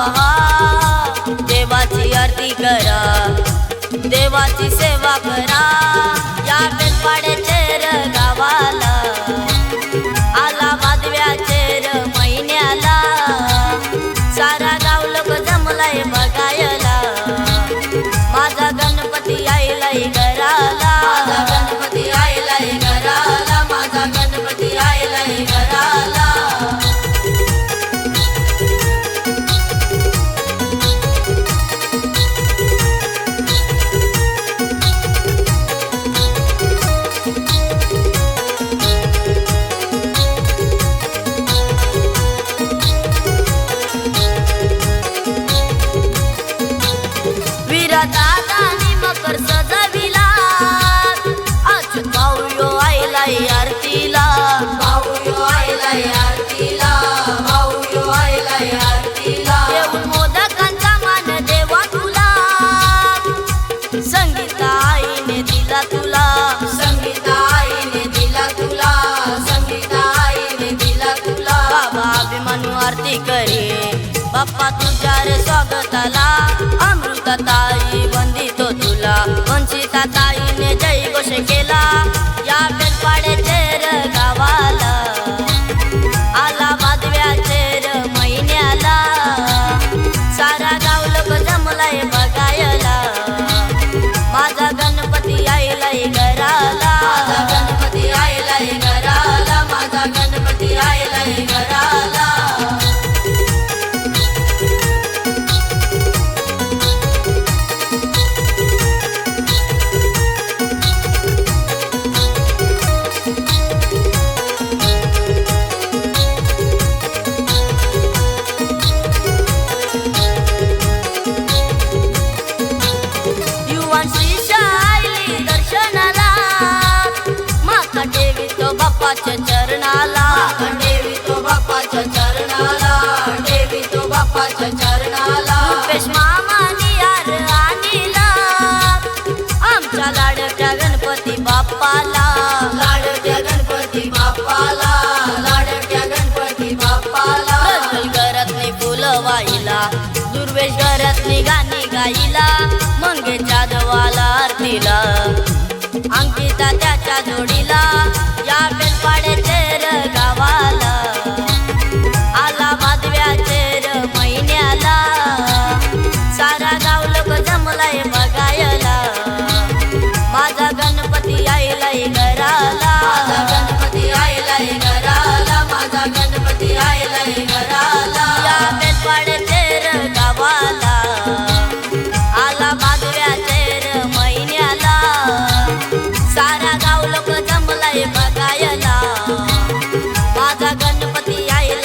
महा देवाची आरती करा देवाची सेवा करा. या बेलपाड्याचे र गावाला आला माधव्याचेर महिन्याला. सारा गाव लोक जमलाय बघायला. माझा गणपती आईलाय घराला. माझा गणपती आईलाय घराला. माझा गणपती आईलाय घराला. आरती करे बाप्पा तुझ्या रे स्वागताला अमृतता बापाच्या चरणाला. देवी तो बापाच्या चरणाला. देवी तो बापाच्या चरणाला. रुपेश मामानी यार आणीला. आमच्या लाडक्या गणपती बाप्पाला. लाडक्या गणपती बाप्पाला. लाडक्या गणपती बाप्पाला. घरातली फुलं वाहिला. दुर्वेश घरातली गाणी गाईला मंगे जाधवाला आरतीला.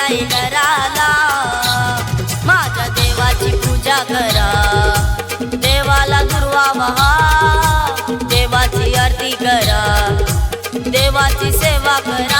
नाही कराला माझ्या देवाची पूजा करा. देवाला दुर्वा महा देवाची आरती करा. देवाची सेवा करा.